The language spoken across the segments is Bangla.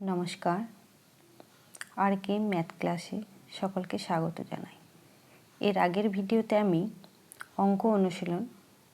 নমস্কার। আর কে ম্যাথ ক্লাসে সকলকে স্বাগত জানাই। এর আগের ভিডিওতে আমি অঙ্ক অনুশীলন,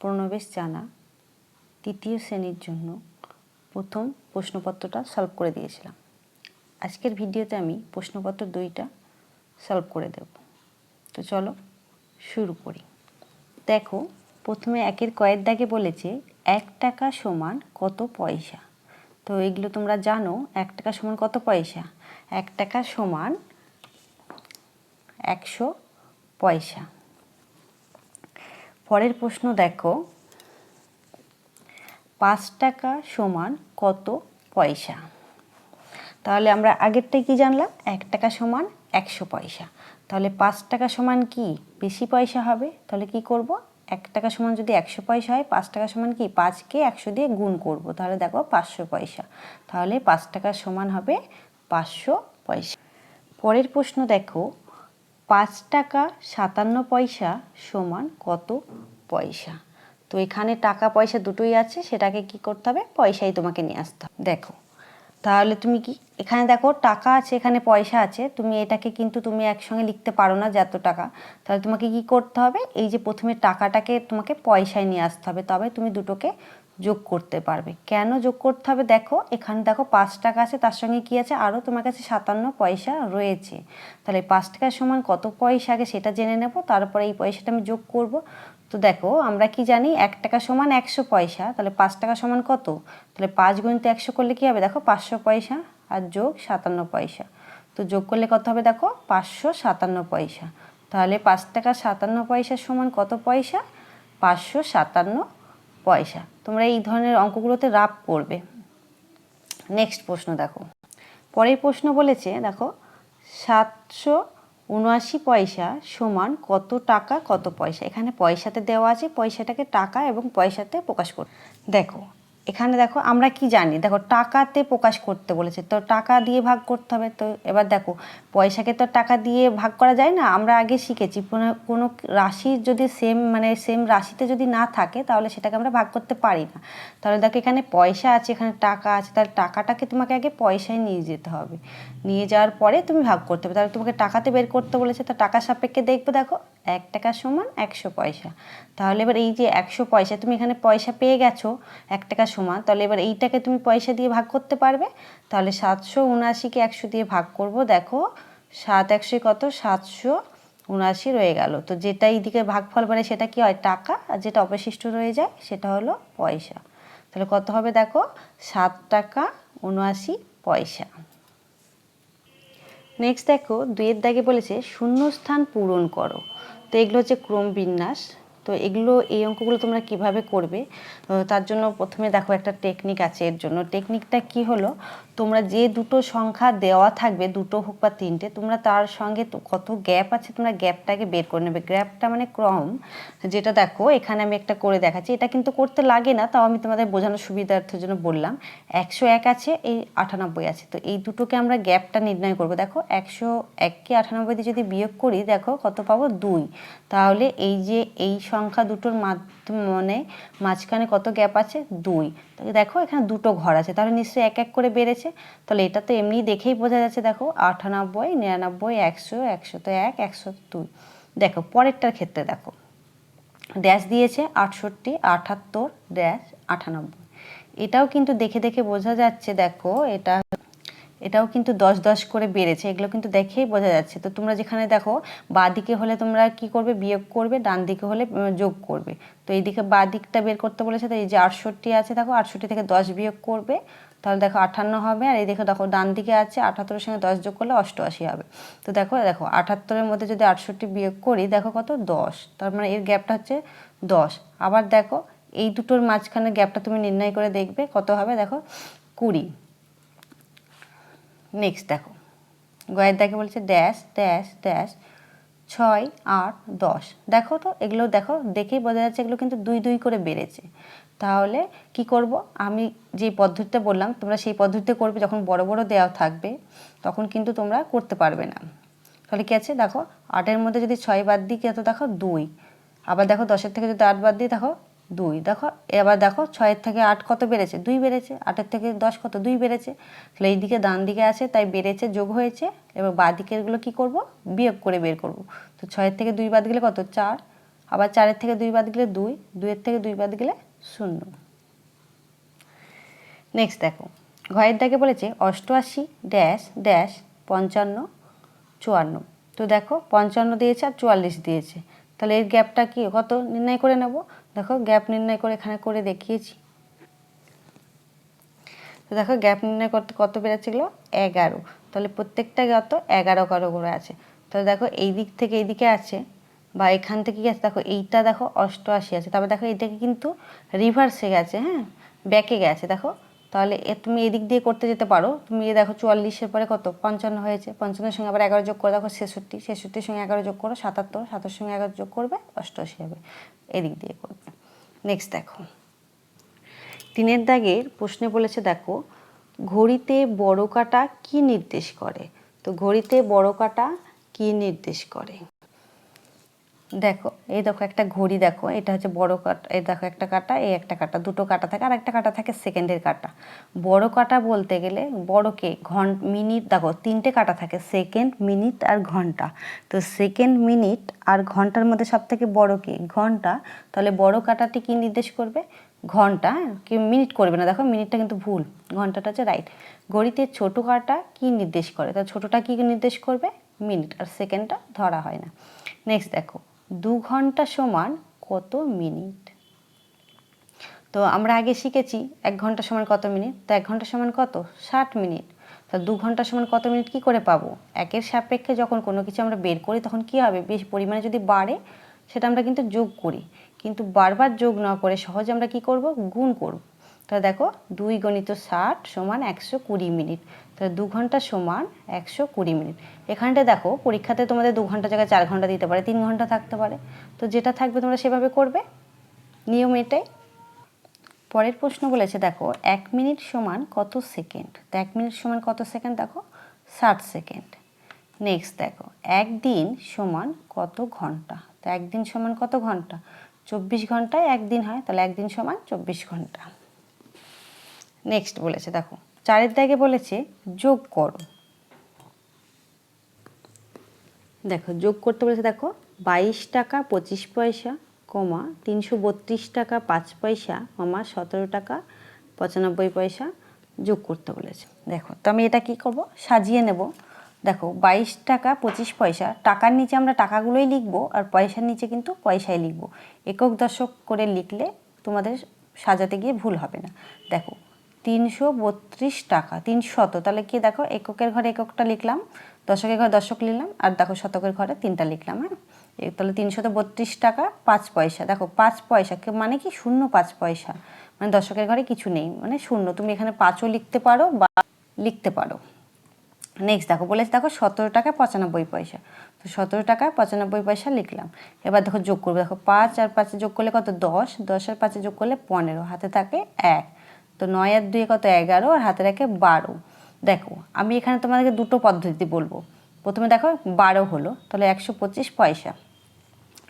প্রণবেশ জানা তৃতীয় শ্রেণির জন্য প্রথম প্রশ্নপত্রটা সলভ করে দিয়েছিলাম। আজকের ভিডিওতে আমি প্রশ্নপত্র দুইটা সলভ করে দেব। তো চলো শুরু করি। দেখো, প্রথমে একের কয়ের দাগে বলেছে, এক টাকা সমান কত পয়সা? তো এগুলো তোমরা জানো, এক টাকা সমান কত পয়সা? এক টাকা সমান একশো পয়সা। পরের প্রশ্ন দেখো, পাঁচ টাকা সমান কত পয়সা? তাহলে আমরা আগেরটাই কি জানলাম? এক টাকা সমান একশো পয়সা। তাহলে পাঁচ টাকা সমান কি? বেশি পয়সা হবে। তাহলে কি করব? এক টাকা সমান যদি একশো পয়সা হয়, পাঁচ টাকা সমান কি? পাঁচকে একশো দিয়ে গুণ করব। তাহলে দেখো পাঁচশো পয়সা। তাহলে পাঁচ টাকা সমান হবে পাঁচশো পয়সা। পরের প্রশ্ন দেখো, পাঁচ টাকা সাতান্ন পয়সা সমান কত পয়সা? তো এখানে টাকা পয়সা দুটোই আছে, সেটাকে কি করতে হবে? পয়সাই তোমাকে নিয়ে আসতে হবে। দেখো তাহলে তুমি কি, এখানে দেখো টাকা আছে, এখানে পয়সা আছে, তুমি এটাকে কিন্তু তুমি একসঙ্গে লিখতে পারো না যে এত টাকা। তাহলে তোমাকে কি করতে হবে, এই যে প্রথমে টাকাটাকে তোমাকে পয়সায় নিয়ে আসতে হবে, তবে তুমি দুটোকে যোগ করতে পারবে। কেন যোগ করতে হবে? দেখো, এখানে দেখো পাঁচ টাকা আছে, তার সঙ্গে কি আছে? আরও তোমার কাছে সাতান্ন পয়সা রয়েছে। তাহলে পাঁচ টাকার সমান কত পয়সা আগে সেটা জেনে নেব, তারপরে এই পয়সাটা আমি যোগ করব। তো দেখো, আমরা কি জানি, এক টাকা সমান একশো পয়সা, তাহলে পাঁচ টাকা সমান কত? তাহলে পাঁচ গুণিত একশো করলে কী হবে? দেখো, পাঁচশো পয়সা আর যোগ সাতান্ন পয়সা। তো যোগ করলে কত হবে দেখো? পাঁচশো সাতান্ন পয়সা। তাহলে পাঁচ টাকা সাতান্ন পয়সার সমান কত পয়সা? পাঁচশো সাতান্ন পয়সা। তোমরা এই ধরনের অঙ্কগুলোতে রাপ করবে। নেক্সট প্রশ্ন দেখো। পরের প্রশ্ন বলেছে, দেখো, সাতশো উনআশি পয়সা সমান কত টাকা, কত পয়সা? এখানে পয়সাতে দেওয়া আছে, পয়সাটাকে টাকা এবং পয়সাতে প্রকাশ কর দেখো এখানে দেখো আমরা কি জানি? দেখো টাকাতে প্রকাশ করতে বলেছে, তো টাকা দিয়ে ভাগ করতে হবে। তো এবার দেখো, পয়সাকে তো টাকা দিয়ে ভাগ করা যায় না? আমরা আগে শিখেছি, কোনো রাশি যদি সেম মানে সেম রাশিতে যদি না থাকে, তাহলে সেটাকে আমরা ভাগ করতে পারি না। তাহলে দেখো এখানে পয়সা আছে, এখানে টাকা আছে, তাহলে টাকাটাকে তোমাকে আগে পয়সায় নিয়ে যেতে হবে। নিয়ে যাওয়ার পরে তুমি ভাগ করতে হবে। তাহলে তোমাকে টাকাতে বের করতে বলেছে, তো টাকা সাপেক্ষে দেখবে দেখো, এক টাকা সমান একশো পয়সা। তাহলে এবার এই যে একশো পয়সা, তুমি এখানে পয়সা পেয়ে গেছো, এক টাকা সমান। তাহলে এবার এইটাকে তুমি পয়সা দিয়ে ভাগ করতে পারবে। তাহলে সাতশো উনআশিকে একশো দিয়ে ভাগ করব। দেখো, সাত একশো কত? সাতশো উনআশি রয়ে গেল। তো যেটা এইদিকে ভাগফল বাড়ে, সেটা কি হয়? টাকা। আর যেটা অবশিষ্ট রয়ে যায়, সেটা হলো পয়সা। তাহলে কত হবে দেখো? সাত টাকা উনআশি পয়সা। নেক্সট দেখো, দুইয়ের দাগে বলেছে, শূন্যস্থান পূরণ করো। তো এগুলো হচ্ছে ক্রম বিন্যাস। তো এগুলো, এই অঙ্কগুলো তোমরা কীভাবে করবে? তার জন্য প্রথমে দেখো একটা টেকনিক আছে এর জন্য। টেকনিকটা কি হলো? তোমরা যে দুটো সংখ্যা দেওয়া থাকবে, দুটো হোক বা তিনটে, তোমরা তার সঙ্গে কত গ্যাপ আছে তোমরা গ্যাপটাকে বের করে নেবে। গ্যাপটা মানে ক্রম। যেটা দেখো, এখানে আমি একটা করে দেখাচ্ছি। এটা কিন্তু করতে লাগে না, তাও আমি তোমাদের বোঝানোর সুবিধার্থের জন্য বললাম। একশো এক আছে, এই আটানব্বই আছে। তো এই দুটোকে আমরা গ্যাপটা নির্ণয় করব। দেখো, একশো এককে আটানব্বই দিয়ে যদি বিয়োগ করি, দেখো কত পাবো? দুই। তাহলে এই যে, এই সংখ্যা দুটোর মানে মাঝখানে কত গ্যাপ আছে? দুই। দেখো এখানে দুটো ঘর আছে, তাহলে নিশ্চয়ই এক এক করে বেড়েছে। তাহলে এটা তো এমনি দেখেই বোঝা যাচ্ছে, দেখো আটানব্বই, নিরানব্বই, একশো একশো তো এক, একশো দুই। দেখো, পরেরটার ক্ষেত্রে দেখো। ড্যাশ দিয়েছে আটষট্টি, আটাত্তর ড্যাশ আটানব্বই। এটাও কিন্তু দেখে দেখে বোঝা যাচ্ছে, দেখো, এটা এটাও কিন্তু দশ দশ করে বেড়েছে, এগুলো কিন্তু দেখেই বোঝা যাচ্ছে। তো তোমরা যেখানে দেখো, বা দিকে হলে তোমরা কি করবে? বিয়োগ করবে, ডান দিকে হলে যোগ করবে। তো এইদিকে বা দিকটা বের করতে বলেছে, তো এই যে আটষট্টি আছে, দেখো, আটষট্টি থেকে দশ বিয়োগ করবে, তাহলে দেখো আটান্ন হবে, আর এই দেখো দেখো ডান দিকে আছে, আটাত্তরের সঙ্গে দশ যোগ করলে অষ্টআশি হবে। তো দেখো দেখো, আটাত্তরের মধ্যে যদি আটষট্টি বিয়োগ করি, দেখো কত? দশ। তার মানে এর গ্যাপটা হচ্ছে দশ। আবার দেখো, এই দুটোর মাঝখানে গ্যাপটা তুমি নির্ণয় করে দেখবে, কত হবে? দেখো কুড়ি। নেক্সট দেখো। গয়ের দেখে বলছে ড্যাশ ড্যাশ ড্যাশ ছয়, আট, দশ। দেখো তো, এগুলো দেখো, দেখেই বোঝা যাচ্ছে এগুলো কিন্তু দুই দুই করে বেড়েছে। তাহলে কি করব? আমি যে পদ্ধতিতে বললাম, তোমরা সেই পদ্ধতিতে করবে, যখন বড় বড় দেওয়া থাকবে, তখন কিন্তু তোমরা করতে পারবে না। তাহলে কী আছে? দেখো, আটের মধ্যে যদি ছয় বাদ দিই কত দেখো, দুই। আবার দেখো, দশের থেকে যদি আট বাদ দিই, দেখো দুই। দেখো, এবার দেখো, ছয়ের থেকে আট কত বেড়েছে? দুই বেড়েছে। আটের থেকে দশ কত? দুই বেড়েছে। তাহলে এই দিকে ডান দিকে আছে, তাই বেড়েছে, যোগ হয়েছে। এবার বাঁ দিকেরগুলো কী করব? বিয়োগ করে বের করব। তো ছয়ের থেকে দুই বাদ গেলে কত? চার। আবার চারের থেকে দুই বাদ গেলে দুই। দুইয়ের থেকে দুই বাদ গেলে শূন্য। নেক্সট দেখো, ঘয়ের দাগে বলেছে অষ্টআশি ড্যাশ ড্যাশ পঞ্চান্ন চুয়ান্ন। তো দেখো, পঞ্চান্ন দিয়েছে আর চুয়াল্লিশ দিয়েছে। তাহলে এর গ্যাপটা কি? কত? নির্ণয় করে নেব। দেখো গ্যাপ নির্ণয় করে এখানে করে দেখিয়েছি। তো দেখো গ্যাপ নির্ণয় করতে কত বেড়েছে এগুলো? এগারো। তাহলে প্রত্যেকটা কত এগারো কারও করে আছে। তাহলে দেখো, এই দিক থেকে এই দিকে আছে বা এখান থেকে কি আছে। দেখো, এইটা দেখো অষ্টআশি আছে। তারপর দেখো, এইটাকে কিন্তু রিভার্সে গেছে হ্যাঁ? ব্যাকে গেছে। দেখো তাহলে তুমি এদিক দিয়ে করতে যেতে পারো। তুমি এ দেখো চুয়াল্লিশের পরে কত? পঞ্চান্ন হয়েছে। পঞ্চান্নের সঙ্গে আবার এগারো যোগ করে। দেখো ছেষট্টি। ছেষট্টির সঙ্গে এগারো যোগ করো, সাতাত্তর। সাতার সঙ্গে এগারো যোগ করবে, অষ্টআশি হবে। এদিক দিয়ে করবে। নেক্সট দেখো। তিনের দাগের প্রশ্নে বলেছে, দেখো, ঘড়িতে বড় কাটা কি নির্দেশ করে? তো ঘড়িতে বড় কাটা কি নির্দেশ করে? দেখো, এই দেখো একটা ঘড়ি দেখো, এটা হচ্ছে বড় কাটা, এই দেখো একটা কাটা, এই একটা কাটা, দুটো কাটা থাকে আর একটা কাটা থাকে সেকেন্ডের কাটা। বড় কাটা বলতে গেলে বড়কে ঘন, মিনিট, দেখো, তিনটে কাটা থাকে সেকেন্ড মিনিট আর ঘণ্টা। তো সেকেন্ড মিনিট আর ঘণ্টার মধ্যে সব থেকে বড় কি? ঘণ্টা। তাহলে বড় কাটাটি কি নির্দেশ করবে? ঘণ্টা হ্যাঁ? কি মিনিট করবে না। দেখো মিনিটটা কিন্তু ভুল, ঘন্টাটা হচ্ছে রাইট ঘড়িতে ছোট কাটা কি নির্দেশ করে? তা ছোটটা কি নির্দেশ করবে? মিনিট আর সেকেন্ডটা ধরা হয় না। নেক্সট দেখো দু ঘণ্টা সমান কত মিনিট? তো আমরা আগে শিখেছি এক ঘণ্টা সমান কত মিনিট? তো এক ঘণ্টা সমান কত? ষাট মিনিট। তা দু ঘণ্টা সমান কত মিনিট কি করে পাবো? একের সাপেক্ষে যখন কোনো কিছু আমরা বের করি, তখন কি হবে? বেশ পরিমাণে যদি বাড়ে, সেটা আমরা কিন্তু যোগ করি। কিন্তু বারবার যোগ না করে সহজে আমরা কি করব? গুণ করব। তাহলে দেখো, দুই গণিত ষাট সমান একশো কুড়ি মিনিট। তাহলে দু ঘণ্টা সমান একশো কুড়ি মিনিট। এখানটা দেখো, পরীক্ষাতে তোমাদের দু ঘণ্টা জায়গায় চার ঘণ্টা দিতে পারে, তিন ঘণ্টা থাকতে পারে। তো যেটা থাকবে তোমরা সেভাবে করবে নিয়ম এটাই। পরের প্রশ্ন বলেছে, দেখো, এক মিনিট সমান কত সেকেন্ড? তো এক মিনিট সমান কত সেকেন্ড? দেখো, ষাট সেকেন্ড। নেক্সট দেখো, একদিন সমান কত ঘণ্টা? তো একদিন সমান কত ঘণ্টা? চব্বিশ ঘন্টায় একদিন হয়, তাহলে একদিন সমান চব্বিশ ঘণ্টা। নেক্সট বলেছে, দেখো চারের দাগে বলেছে, যোগ করো। দেখো, যোগ করতে বলেছে, দেখো, বাইশ টাকা পঁচিশ পয়সা, কমা তিনশো বত্রিশ টাকা পাঁচ পয়সা, কমা সতেরো টাকা পঁচানব্বই পয়সা যোগ করতে বলেছে। দেখো, তো আমি এটা কি করব? সাজিয়ে নেব। দেখো, বাইশ টাকা পঁচিশ পয়সা, টাকার নিচে আমরা টাকাগুলোই লিখব আর পয়সার নিচে কিন্তু পয়সাই লিখব। একক দশক করে লিখলে তোমাদের সাজাতে গিয়ে ভুল হবে না। দেখো তিনশো বত্রিশ টাকা, তিনশত। তাহলে কি দেখো, এককের ঘরে এককটা লিখলাম, দশকের ঘরে দশক লিখলাম, আর দেখো শতকের ঘরে তিনটা লিখলাম হ্যাঁ? তাহলে তিনশত বত্রিশ টাকা, পাঁচ পয়সা। দেখো, পাঁচ পয়সা মানে কি শূন্য পাঁচ পয়সা? মানে দশকের ঘরে কিছু নেই মানে শূন্য। তুমি এখানে পাঁচও লিখতে পারো বা লিখতে পারো। নেক্সট দেখো, বলেছে, দেখো, সতেরো টাকা পঁচানব্বই পয়সা। তো সতেরো টাকা পঁচানব্বই পয়সা লিখলাম। এবার দেখো যোগ করবে। দেখো পাঁচ আর পাঁচে যোগ করলে কত? দশ। দশ আর পাঁচে যোগ করলে পনেরো। হাতে থাকে এক। তো নয় আর দুয়ে কত এগারো, আর হাতের রাখে বারো। দেখো, আমি এখানে তোমাদেরকে দুটো পদ্ধতি বলব। প্রথমে দেখো, বারো হলো, তাহলে একশো পঁচিশ পয়সা।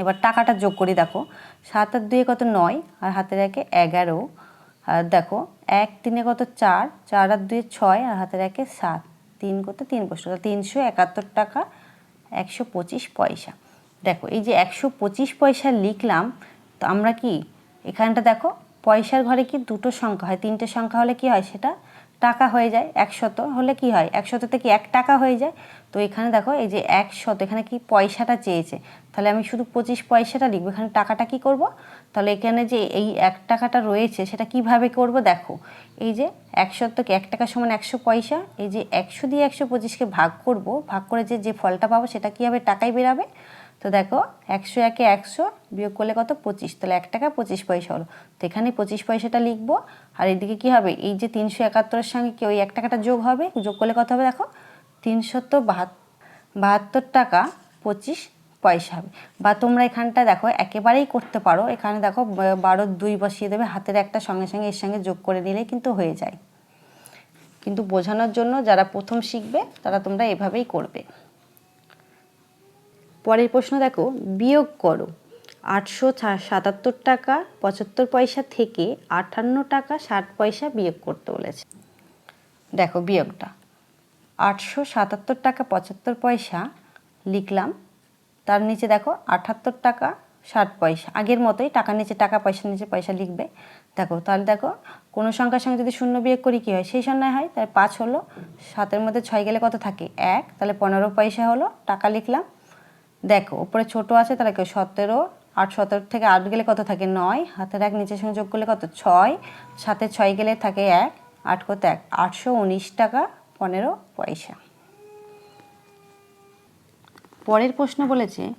এবার টাকাটা যোগ করি, দেখো, সাত আর দুয়ে কত নয়, আর হাতের একে এগারো। আর দেখো, এক তিনে কত চার চার আর দুয়ে ছয়, আর হাতের একে সাত। তিন কত তিন বছর তিনশো একাত্তর টাকা, একশো পঁচিশ পয়সা। দেখো, এই যে একশো পঁচিশ পয়সা লিখলাম, তো আমরা কি, এখানটা দেখো পয়সার ঘরে কি দুটো সংখ্যা হয়? তিনটে সংখ্যা হলে কি হয় সেটা? টাকা হয়ে যায় একশত, হলে কি হয়? একশত থেকে এক টাকা হয়ে যায়? তো এখানে দেখো, এই যে একশত, এখানে কি পয়সাটা চেয়েছে? তাহলে আমি শুধু পঁচিশ পয়সাটা লিখব, এখানে টাকাটা কি করব? তাহলে এখানে যে এই এক টাকাটা রয়েছে, সেটা কীভাবে করব দেখো। এই যে একশতকে এক টাকা সমান একশো পয়সা, এই যে একশো দিয়ে একশো পঁচিশকে ভাগ করব, ভাগ করে যে যে ফলটা পাবো সেটা কী হবে টাকাই বেরাবে? তো দেখো, একশো একে একশো বিয়োগ করলে কত? পঁচিশ। তাহলে এক টাকা পঁচিশ পয়সা হলো। তো এখানে পঁচিশ পয়সাটা লিখব। আর এদিকে কি হবে? এই যে তিনশো একাত্তরের সঙ্গে কি ওই এক টাকাটা যোগ হবে? যোগ করলে কত হবে দেখো? তিনশত বাহাত্তর টাকা পঁচিশ পয়সা হবে। বা তোমরা এখানটা দেখো, একেবারেই করতে পারো। এখানে দেখো বারো দুই বসিয়ে দেবে। হাতের একটা সঙ্গে সঙ্গে, এর সঙ্গে যোগ করে নিলেই কিন্তু হয়ে যায়। কিন্তু বোঝানোর জন্য যারা প্রথম শিখবে, তারা তোমরা এভাবেই করবে। পরের প্রশ্ন দেখো, বিয়োগ করো। আটশো সাতাত্তর টাকা, পঁচাত্তর পয়সা থেকে আটান্ন টাকা, ষাট পয়সা বিয়োগ করতে বলেছে। দেখো বিয়োগটা। আটশো সাতাত্তর টাকা, পঁচাত্তর পয়সা লিখলাম। তার নিচে দেখো, আটাত্তর টাকা, ষাট পয়সা। আগের মতোই টাকার নিচে টাকা পয়সার নিচে পয়সা লিখবে। দেখো, তাহলে দেখো, কোনো সংখ্যার সঙ্গে যদি শূন্য বিয়োগ করি কী হয়? সেই সন্ধ্যায় হয়, তাহলে পাঁচ হলো, সাতের মধ্যে ছয় গেলে কত থাকে? এক। তাহলে পনেরো পয়সা হলো, টাকা লিখলাম। দেখো, উপরে ছোট আছে, তাহলে কেউ সতেরো। আট, সতেরো থেকে আট গেলে কত থাকে? নয়। হাতের এক, নিচের সঙ্গে যোগ করলে কত? ছয়। সাথে ছয় গেলে থাকে এক। আট কত এক। আটশো উনিশ টাকা, পনেরো পয়সা। পরের প্রশ্ন বলেছে,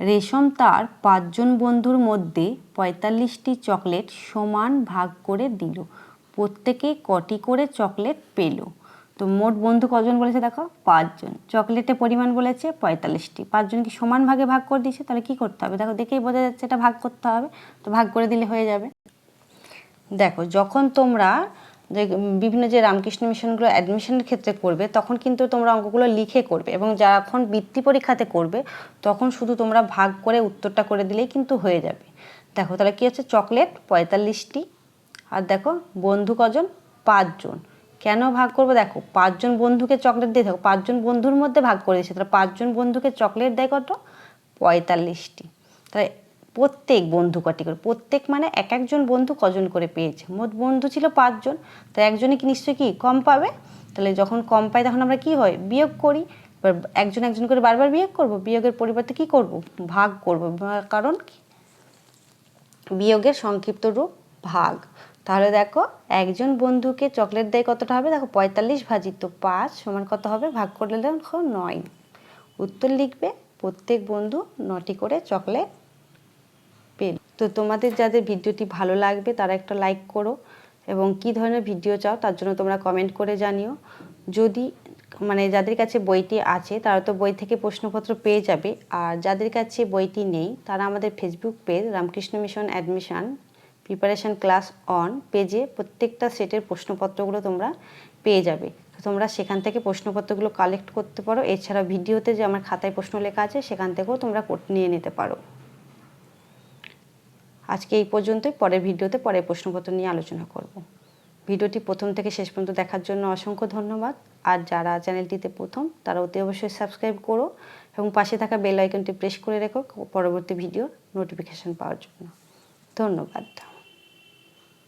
রেশম তার পাঁচজন বন্ধুর মধ্যে পঁয়তাল্লিশটি চকলেট সমান ভাগ করে দিল। প্রত্যেকে কটি করে চকলেট পেল? তো মোট বন্ধু কজন বলেছে দেখো? পাঁচজন। চকলেটের পরিমাণ বলেছে পঁয়তাল্লিশটি। পাঁচজন কি সমান ভাগে ভাগ করে দিয়েছে? তাহলে কি করতে হবে? দেখো, দেখেই বোঝা যাচ্ছে এটা ভাগ করতে হবে। তো ভাগ করে দিলে হয়ে যাবে। দেখো, যখন তোমরা যে বিভিন্ন যে রামকৃষ্ণ মিশনগুলো অ্যাডমিশনের ক্ষেত্রে করবে, তখন কিন্তু তোমরা অঙ্কগুলো লিখে করবে এবং যখন বৃত্তি পরীক্ষাতে করবে, তখন শুধু তোমরা ভাগ করে উত্তরটা করে দিলেই কিন্তু হয়ে যাবে। দেখো, তাহলে কী হচ্ছে? চকলেট পঁয়তাল্লিশটি। আর দেখো, বন্ধু কজন? পাঁচজন। কেন ভাগ করব? দেখো, পাঁচজন বন্ধুকে চকলেট দিয়ে দেখো পাঁচজন বন্ধুর মধ্যে ভাগ করে দিয়েছে। তাহলে পাঁচজন বন্ধুকে চকলেট দেয় কত? পঁয়তাল্লিশটি। তাহলে প্রত্যেক বন্ধু কটি করে? প্রত্যেক মানে এক একজন বন্ধু কজন করে পেয়েছে? মোট বন্ধু ছিল পাঁচজন। তো একজনে কি নিশ্চয়ই কি কম পাবে? তাহলে যখন কম পাই তখন আমরা কি হয়? বিয়োগ করি। এবার একজন একজন করে বারবার বিয়োগ করব? বিয়োগের পরিবর্তে কি করব? ভাগ করব। কারণ? বিয়োগের সংক্ষিপ্ত রূপ ভাগ। তাহলে দেখো একজন বন্ধুকে চকলেট দেয় কতটা হবে? দেখো পঁয়তাল্লিশ ভাজিত পাঁচ সমান কত হবে? ভাগ করলে দেখো নয়। উত্তর লিখবে, প্রত্যেক বন্ধু নটি করে চকলেট পেল। তো তোমাদের যাদের ভিডিওটি ভালো লাগবে তারা একটা লাইক করো এবং কি ধরনের ভিডিও চাও তার জন্য তোমরা কমেন্ট করে জানিও। যদি মানে যাদের কাছে বইটি আছে তারা তো বই থেকে প্রশ্নপত্র পেয়ে যাবে। আর যাদের কাছে বইটি নেই তারা আমাদের Facebook page Ramakrishna Mission admission preparation class on পেজে প্রত্যেকটা সেটের প্রশ্নপত্রগুলো তোমরা পেয়ে যাবে। তোমরা সেখান থেকে প্রশ্নপত্রগুলো কালেক্ট করতে পারো। এছাড়া ভিডিওতে যে আমার খাতায় প্রশ্ন লেখা আছে, সেখান থেকেও তোমরা নিয়ে নিতে পারো। আজকে এই পর্যন্তই। পরের ভিডিওতে পরের প্রশ্নপত্র নিয়ে আলোচনা করব। ভিডিওটি প্রথম থেকে শেষ পর্যন্ত দেখার জন্য অসংখ্য ধন্যবাদ। আর যারা চ্যানেলটিতে প্রথম, তারা অতি অবশ্যই সাবস্ক্রাইব করো এবং পাশে থাকা বেল আইকনটি প্রেস করে রেখো পরবর্তী ভিডিও নোটিফিকেশন পাওয়ার জন্য। ধন্যবাদ।